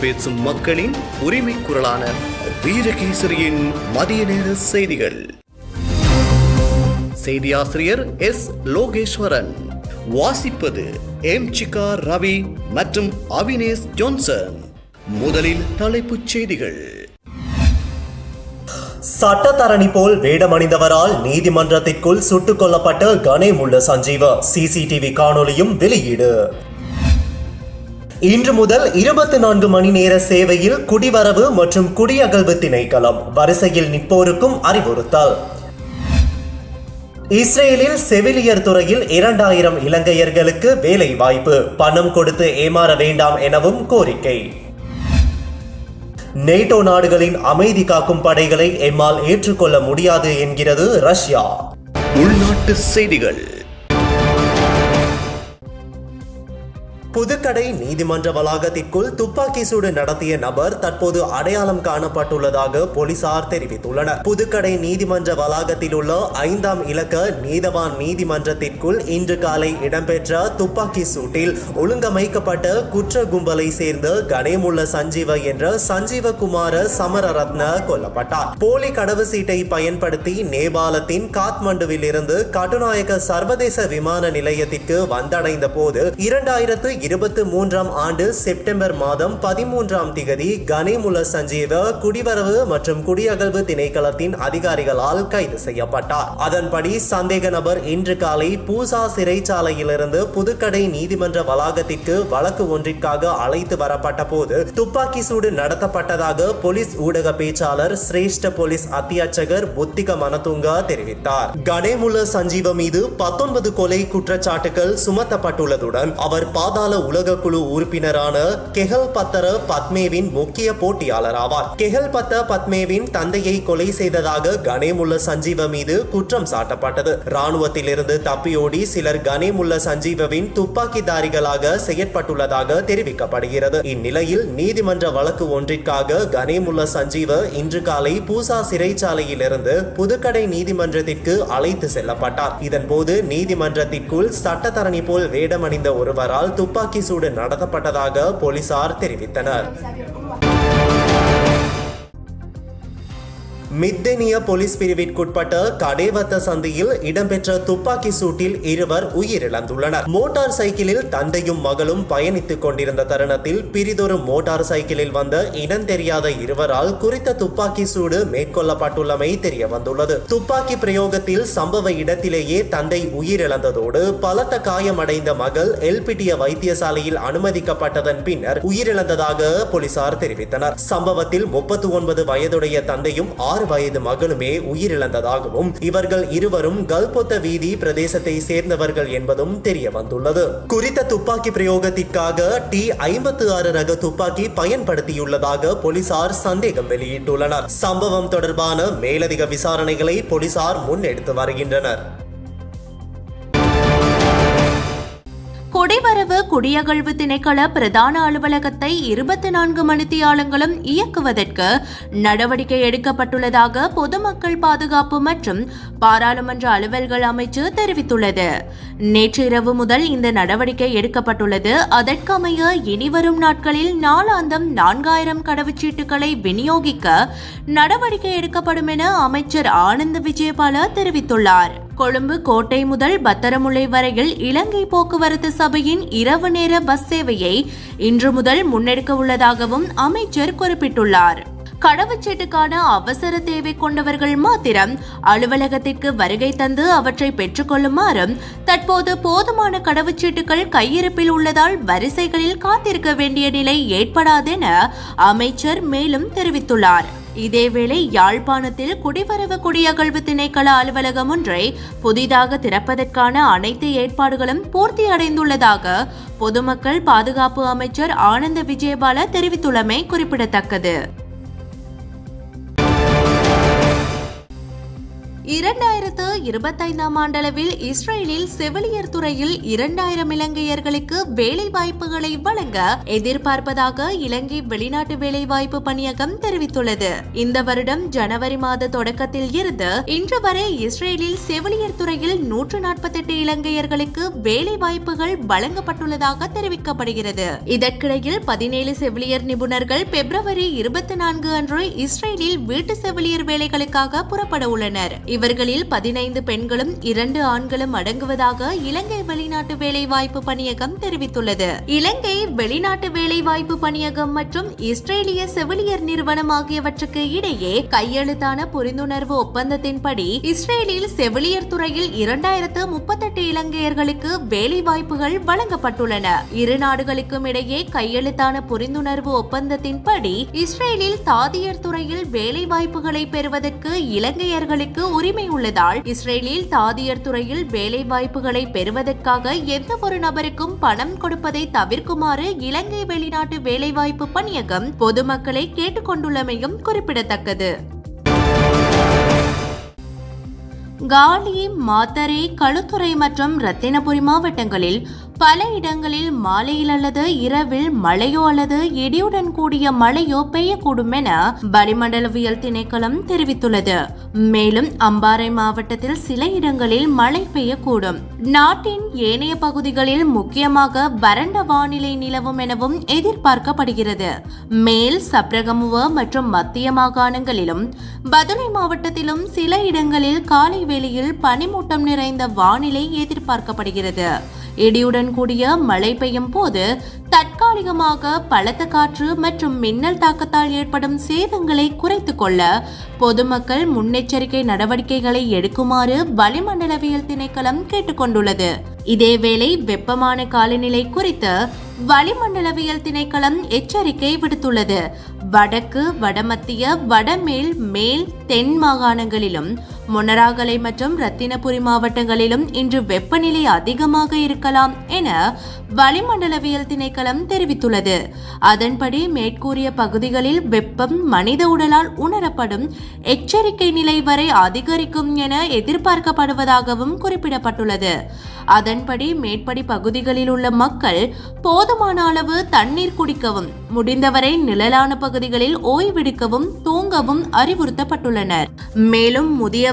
பேசும் மக்களின் உரிமை குரலான வீரகேசரியின் மதிய நேர செய்திகள். செய்தியாசிரியர் எஸ். லோகேஸ்வரன். வாசிப்பது எம். சிகா ரவி மற்றும் அவினேஷ் ஜோன்சன். முதலில் தலைப்புச் செய்திகள். சட்டத்தரணி போல் வேடமணிந்தவரால் நீதிமன்றத்திற்குள் சுட்டுக் கொல்லப்பட்ட கணேமுள்ள சஞ்சீவ சிசிடிவி காணொளியும் வெளியீடு. இன்று முதல் இருபத்தி நான்கு மணி நேர சேவையில் குடிவரவு மற்றும் குடியகல்வு திணைக்களம். வரிசையில் நிற்போருக்கும் அறிவுறுத்தல். இஸ்ரேலில் செவிலியர் துறையில் இரண்டாயிரம் இலங்கையர்களுக்கு வேலை வாய்ப்பு பணம் கொடுத்து ஏமாற வேண்டாம் எனவும் கோரிக்கை. நேட்டோ நாடுகளின் அமைதி காக்கும் படைகளை எம்மால் ஏற்றுக்கொள்ள முடியாது என்கிறது ரஷ்யா. உள்நாட்டு செய்திகள். புதுக்கடை நீதிமன்ற வளாகத்திற்குள் துப்பாக்கி சூடு நடத்திய நபர் தற்போது அடையாளம் காணப்பட்டுள்ளதாக போலீசார் தெரிவித்துள்ளனர். புதுக்கடை நீதிமன்ற வளாகத்தில் உள்ள ஐந்தாம் இலக்க நீதவான் நீதிமன்றத்திற்குள் இன்று காலை இடம்பெற்ற துப்பாக்கி சூட்டில் ஒழுங்கமைக்கப்பட்ட குற்ற கும்பலை சேர்ந்த கணேமுள்ள சஞ்சீவ என்ற சஞ்சீவகுமார சமரரத்ன கொல்லப்பட்டார். போலி கடவு சீட்டை பயன்படுத்தி நேபாளத்தின் காத்மண்டுவில் இருந்து கட்டுநாயக்க சர்வதேச விமான நிலையத்திற்கு வந்தடைந்த போது இரண்டாயிரத்து இருபத்தி மூன்றாம் ஆண்டு செப்டம்பர் மாதம் பதிமூன்றாம் திகதி கனிமுல சஞ்சீவ குடிவரவு மற்றும் குடியகழ்வு திணைக்களத்தின் அதிகாரிகளால் கைது செய்யப்பட்டார். அதன்படி சந்தேக நபர் இன்று காலை பூசா சிறைச்சாலையிலிருந்து புதுக்கடை நீதிமன்ற வளாகத்திற்கு வழக்கு ஒன்றிற்காக அழைத்து வரப்பட்ட போது துப்பாக்கி சூடு நடத்தப்பட்டதாக போலீஸ் ஊடக பேச்சாளர் சிரேஷ்ட போலீஸ் அத்தியட்சகர் புத்திக மனதுங்கா தெரிவித்தார். கனேமுல சஞ்சீவ மீது பத்தொன்பது கொலை குற்றச்சாட்டுகள் சுமத்தப்பட்டுள்ளதுடன் அவர் பாதாள உலக உலகக்குழு உறுப்பினரான கெஹல் பத்தர பத்மேவின் முக்கிய போட்டியாளர் ஆவார் கெஹல் பத்த பத்மேவின் தந்தையை கொலை செய்ததாக கணேமுள்ள சஞ்சீவ மீது குற்றம் சாட்டப்பட்டது. ராணுவத்திலிருந்து தப்பியோடி சிலர் கணேமுள்ள சஞ்சீவவின் துப்பாக்கிதாரிகளாக செயற்பட்டுள்ளதாக தெரிவிக்கப்படுகிறது. இந்நிலையில் நீதிமன்ற வழக்கு ஒன்றிற்காக கணேமுள்ள சஞ்சீவ இன்று காலை பூசா சிறைச்சாலையிலிருந்து புதுக்கடை நீதிமன்றத்திற்கு அழைத்து செல்லப்பட்டார். இதன்போது நீதிமன்றத்திற்குள் சட்டத்தரணி போல் வேடமணிந்த ஒருவரால் துப்பாக்கி சூடு நடத்தப்பட்டதாக போலீசார் தெரிவித்தனர். மித்தேனிய போலீஸ் பிரிவிற்குட்பட்ட கடைவத்த சந்தையில் இடம்பெற்ற துப்பாக்கி சூட்டில் இருவர் உயிரிழந்துள்ளனர். மோட்டார் சைக்கிளில் தந்தையும் மகளும் பயணித்துக் கொண்டிருந்த தருணத்தில் பிரிதொரு மோட்டார் சைக்கிளில் வந்த இனம் தெரியாத இருவரால் குறித்த துப்பாக்கி சூடு மேற்கொள்ளப்பட்டுள்ளமை தெரிய வந்துள்ளது துப்பாக்கி பிரயோகத்தில் சம்பவ இடத்திலேயே தந்தை உயிரிழந்ததோடு பலத்த காயமடைந்த மகள் எல்பிடிய வைத்தியசாலையில் அனுமதிக்கப்பட்டதன் பின்னர் உயிரிழந்ததாக போலீசார் தெரிவித்தனர். சம்பவத்தில் முப்பத்தி ஒன்பது வயதுடைய தந்தையும் ஆறு வயது மகளுமே உயிரிழந்ததாகவும் இவர்கள் இருவரும் கல்பொத்த வீதி பிரதேசத்தை சேர்ந்தவர்கள் என்பதும் தெரிய வந்துள்ளது குறித்த துப்பாக்கி பிரயோகத்திற்காக டி ஐம்பத்தி ஆறு ரக துப்பாக்கி பயன்படுத்தியுள்ளதாக போலீசார் சந்தேகம் வெளியிட்டுள்ளனர். சம்பவம் தொடர்பான மேலதிக விசாரணைகளை போலீசார் முன்னெடுத்து வருகின்றனர். குடிவரவு குடியகழ்வு திணைக்கள பிரதான அலுவலகத்தை இருபத்தி நான்கு மணித்தியாலங்களும் இயக்குவதற்கு நடவடிக்கை எடுக்கப்பட்டுள்ளதாக பொதுமக்கள் பாதுகாப்பு மற்றும் பாராளுமன்ற அலுவல்கள் அமைச்சு தெரிவித்துள்ளது. நேற்று இரவு முதல் இந்த நடவடிக்கை எடுக்கப்பட்டுள்ளது. அதற்கமைய இனிவரும் நாட்களில் நாளாந்தம் நான்காயிரம் கடவுச்சீட்டுகளை விநியோகிக்க நடவடிக்கை எடுக்கப்படும் என அமைச்சர் ஆனந்த் விஜயபால தெரிவித்துள்ளார். கொழும்பு கோட்டை முதல் பத்தரமுல்லை வரையில் இலங்கை போக்குவரத்து சபையின் இரவு நேர பஸ் சேவையை இன்று முதல் முன்னெடுக்க உள்ளதாகவும் அமைச்சர் குறிப்பிட்டுள்ளார். கடவுச்சீட்டுக்கான அவசர தேவை கொண்டவர்கள் மாத்திரம் அலுவலகத்திற்கு வருகை தந்து அவற்றை பெற்றுக்கொள்ளுமாறும் தற்போது போதுமான கடவுச்சீட்டுகள் கையிருப்பில் உள்ளதால் வரிசைகளில் காத்திருக்க வேண்டிய நிலை ஏற்படாதென அமைச்சர் மேலும் தெரிவித்துள்ளார். இதேவேளை யாழ்ப்பாணத்தில் குடிவரவு குடியகழ்வு திணைக்கள அலுவலகம் ஒன்றை புதிதாக திறப்பதற்கான அனைத்து ஏற்பாடுகளும் பூர்த்தி அடைந்துள்ளதாக பொதுமக்கள் பாதுகாப்பு அமைச்சர் ஆனந்த விஜயபால தெரிவித்துள்ளமை குறிப்பிடத்தக்கது. இரண்டாயிரத்து இருபத்தைந்தாம் ஆண்டளவில் இஸ்ரேலில் செவிலியர் துறையில் இரண்டாயிரம் இலங்கையர்களுக்கு வேலை வாய்ப்புகளை வழங்க எதிர்பார்ப்பதாக இலங்கை வெளிநாட்டு வேலைவாய்ப்பு பணியகம் தெரிவித்துள்ளது. இந்த வருடம் ஜனவரி மாத தொடக்கத்தில் இருந்து இன்று வரை இஸ்ரேலில் செவிலியர் துறையில் நூற்று நாற்பத்தெட்டு இலங்கையர்களுக்கு வேலை வாய்ப்புகள் வழங்கப்பட்டுள்ளதாக தெரிவிக்கப்படுகிறது. இதற்கிடையில் பதினேழு செவிலியர் நிபுணர்கள் பிப்ரவரி இருபத்தி நான்கு அன்று இஸ்ரேலில் வீட்டு செவிலியர் வேலைகளுக்காக புறப்பட உள்ளனர். இவர்களில் பதினைந்து பெண்களும் இரண்டு ஆண்களும் அடங்குவதாக இலங்கை வெளிநாட்டு வேலைவாய்ப்பு பணியகம் தெரிவித்துள்ளது. இலங்கை வெளிநாட்டு வேலைவாய்ப்பு பணியகம் மற்றும் இஸ்ரேலிய செவிலியர் நிறுவனம் ஆகியவற்றுக்கு இடையே கையெழுத்தான புரிந்துணர்வு ஒப்பந்தத்தின்படி இஸ்ரேலில் செவிலியர் துறையில் இரண்டாயிரத்து முப்பத்தெட்டு இலங்கையர்களுக்கு வேலைவாய்ப்புகள் வழங்கப்பட்டுள்ளன. இரு நாடுகளுக்கும் இடையே கையெழுத்தான புரிந்துணர்வு ஒப்பந்தத்தின்படி இஸ்ரேலில் தாதியர் துறையில் வேலை வாய்ப்புகளை பெறுவதற்கு இலங்கையர்களுக்கு உரிமை உள்ளதால் இஸ்ரேலில் தாதியர் துறையில் வேலை வாய்ப்புகளை பெறுவதற்காக எந்த ஒரு நபருக்கும் பணம் கொடுப்பதை தவிர்க்குமாறு இலங்கை வெளிநாட்டு வேலைவாய்ப்பு பணியகம் பொதுமக்களை கேட்டுக்கொண்டுள்ளமையும் குறிப்பிடத்தக்கது. காலி மாத்தரை களுத்துறை மற்றும் ரத்தினபுரி மாவட்டங்களில் பல இடங்களில் மாலையில் அல்லது இரவில் மழையோ அல்லது இடியுடன் கூடிய மழையோ பெய்யக்கூடும் என வளிமண்டலவியல் திணைக்களம் தெரிவித்துள்ளது. மேலும் அம்பாறை மாவட்டத்தில் சில இடங்களில் மழை பெய்யக்கூடும். நாட்டின் ஏனைய பகுதிகளில் முக்கியமாக வறண்ட வானிலை நிலவும் எனவும் எதிர்பார்க்கப்படுகிறது. மேல் சப்ரகமுவ மற்றும் மத்திய மாகாணங்களிலும் பதுளை மாவட்டத்திலும் சில இடங்களில் காலை வேளையில் பனிமூட்டம் நிறைந்த வானிலை எதிர்பார்க்கப்படுகிறது. இடியுடன் கூடிய மழை பெய்யும் போது தற்காலிகமாக பலத்த காற்று மற்றும் மின்னல் தாக்கத்தால் ஏற்படும் சேதங்களை குறைத்து கொள்ள பொதுமக்கள் முன்னெச்சரிக்கை நடவடிக்கைகளை எடுக்குமாறு வளிமண்டலவியல் திணைக்களம் கேட்டுக்கொண்டுள்ளது. இதேவேளை வெப்பமான காலநிலை குறித்து வளிமண்டலவியல் திணைக்களம் எச்சரிக்கை விடுத்துள்ளது. வடக்கு வடமத்திய வடமேல் மேல் தென் மாகாணங்களிலும் மொன்னராகலை மற்றும் ரத்தினபுரி மாவட்டங்களிலும் இன்று வெப்பநிலை அதிகமாக இருக்கலாம் என வளிமண்டலவியல் திணைக்களம் தெரிவித்துள்ளது. அதன்படி மேற்கூறிய பகுதிகளில் வெப்பம் மனித உடலால் உணரப்படும் எச்சரிக்கை நிலை வரை அதிகரிக்கும் என எதிர்பார்க்கப்படுவதாகவும் குறிப்பிடப்பட்டுள்ளது. அதன்படி மேற்படி பகுதிகளில் உள்ள மக்கள் போதுமான அளவு தண்ணீர் குடிக்கவும் முடிந்தவரை நிழலான பகுதிகளில் ஓய்வெடுக்கவும் தூங்கவும் அறிவுறுத்தப்பட்டுள்ளனர். மேலும்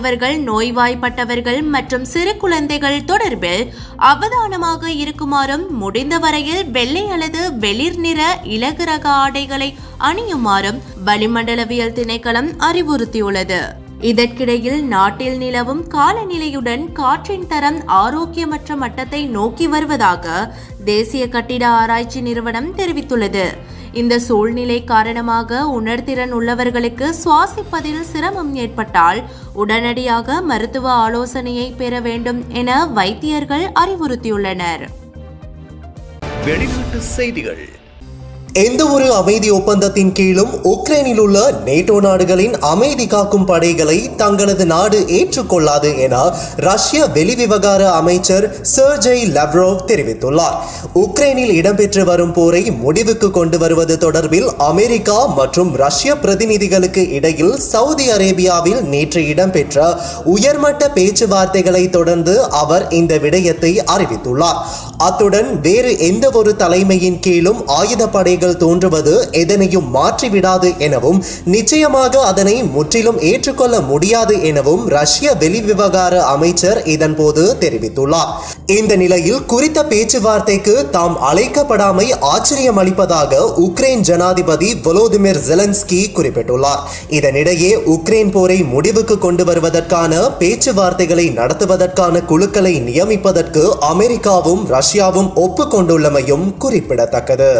முதியவர்கள் நோய்வாய்ப்பட்டவர்கள் மற்றும் சிறு குழந்தைகள் தொடர்பில் அவதானமாக இருக்குமாறும் முடிந்த வரையில் வெள்ளை அல்லது வெளிர் நிற இலகு ரக ஆடைகளை அணியுமாறும் வளிமண்டலவியல் திணைக்களம் அறிவுறுத்தியுள்ளது. இதற்கிடையில் நாட்டில் நிலவும் காலநிலையுடன் காற்றின் தரம் ஆரோக்கியமற்ற மட்டத்தை நோக்கி வருவதாக தேசிய கட்டிட ஆராய்ச்சி நிறுவனம் தெரிவித்துள்ளது. இந்த சூழ்நிலை காரணமாக உணர்திறன் உள்ளவர்களுக்கு சுவாசிப்பதில் சிரமம் ஏற்பட்டால் உடனடியாக மருத்துவ ஆலோசனையை பெற வேண்டும் என வைத்தியர்கள் அறிவுறுத்தியுள்ளனர். வெளிநாட்டு செய்திகள். எந்த ஒரு அமைதி ஒப்பந்தத்தின் கீழும் உக்ரைனில் உள்ள நேட்டோ நாடுகளின் அமைதி காக்கும் படைகளை தங்களது நாடு ஏற்றுக்கொள்ளாது என ரஷ்ய வெளிவிவகார அமைச்சர் சர்ஜை லவ்ரோவ் தெரிவித்துள்ளார். உக்ரைனில் இடம்பெற்று வரும் போரை முடிவுக்கு கொண்டு வருவது தொடர்பில் அமெரிக்கா மற்றும் ரஷ்ய பிரதிநிதிகளுக்கு இடையில் சவுதி அரேபியாவில் நேற்று இடம்பெற்ற உயர்மட்ட பேச்சுவார்த்தைகளை தொடர்ந்து அவர் இந்த விடயத்தை அறிவித்துள்ளார். அத்துடன் வேறு எந்த ஒரு தலைமையின் கீழும் ஆயுதப்படைகள் எண்ணங்கள் தோன்றுவது எதனையும் மாற்றிவிடாது எனவும் நிச்சயமாக அதனை முற்றிலும் ஏற்றுக்கொள்ள முடியாது எனவும் ரஷ்ய வெளிவிவகார அமைச்சர் இதன்போது தெரிவித்துள்ளார். இந்த நிலையில் குறித்த பேச்சுவார்த்தைக்கு தாம் அழைக்கப்படாமை ஆச்சரியம் அளிப்பதாக உக்ரைன் ஜனாதிபதி வொலோதிமிர் ஜெலன்ஸ்கி குறிப்பிட்டுள்ளார். இதனிடையே உக்ரைன் போரை முடிவுக்கு கொண்டு வருவதற்கான பேச்சுவார்த்தைகளை நடத்துவதற்கான குழுக்களை நியமிப்பதற்கு அமெரிக்காவும் ரஷ்யாவும் ஒப்புக்கொண்டுள்ளமையும் குறிப்பிடத்தக்கது.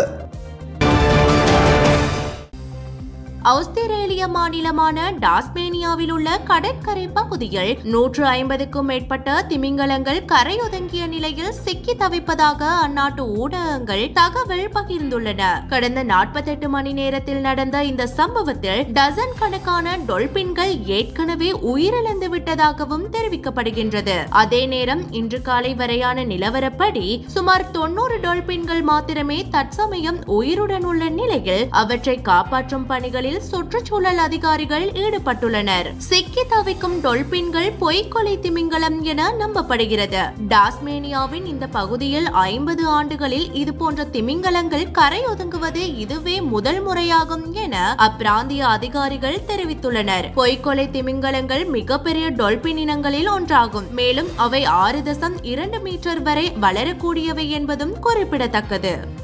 aos direitos ஆஸ்திரேலிய மாநிலமான டாஸ்மேனியாவில் உள்ள கடற்கரை பகுதியில் நூற்று ஐம்பதுக்கும் மேற்பட்ட திமிங்கலங்கள் கரையொதுங்கிய நிலையில் சிக்கி தவிப்பதாக அந்நாட்டு ஊடகங்கள் தகவல் பகிர்ந்துள்ளன. கடந்த நாற்பத்தெட்டு மணி நேரத்தில் நடந்த இந்த சம்பவத்தில் டசன் கணக்கான டொல்பின்கள் ஏற்கனவே உயிரிழந்து விட்டதாகவும் தெரிவிக்கப்படுகின்றது. அதே நேரம் இன்று காலை வரையான நிலவரப்படி சுமார் தொன்னூறு டொல்பின்கள் மாத்திரமே தற்சமயம் உயிருடன் உள்ள நிலையில் அவற்றை காப்பாற்றும் பணிகளில் சுற்றுச்சூழல் சுற்றுச்சூழல் அதிகாரிகள் ஈடுபட்டுள்ளனர். சிக்கி தவிக்கும் டொல்பின்கள் பொய்க்கொலை திமிங்கலம் என நம்பப்படுகிறது. டாஸ்மேனியாவின் இந்த பகுதியில் ஐம்பது ஆண்டுகளில் இது போன்ற திமிங்கலங்கள் கரை ஒதுங்குவது இதுவே முதல் முறையாகும் என அப்பிராந்திய அதிகாரிகள் தெரிவித்துள்ளனர். பொய்க்கொலை திமிங்கலங்கள் மிகப்பெரிய டொல்பின் இனங்களில் ஒன்றாகும். மேலும் அவை ஆறு தசம் இரண்டு மீட்டர் வரை வளரக்கூடியவை என்பதும் குறிப்பிடத்தக்கது.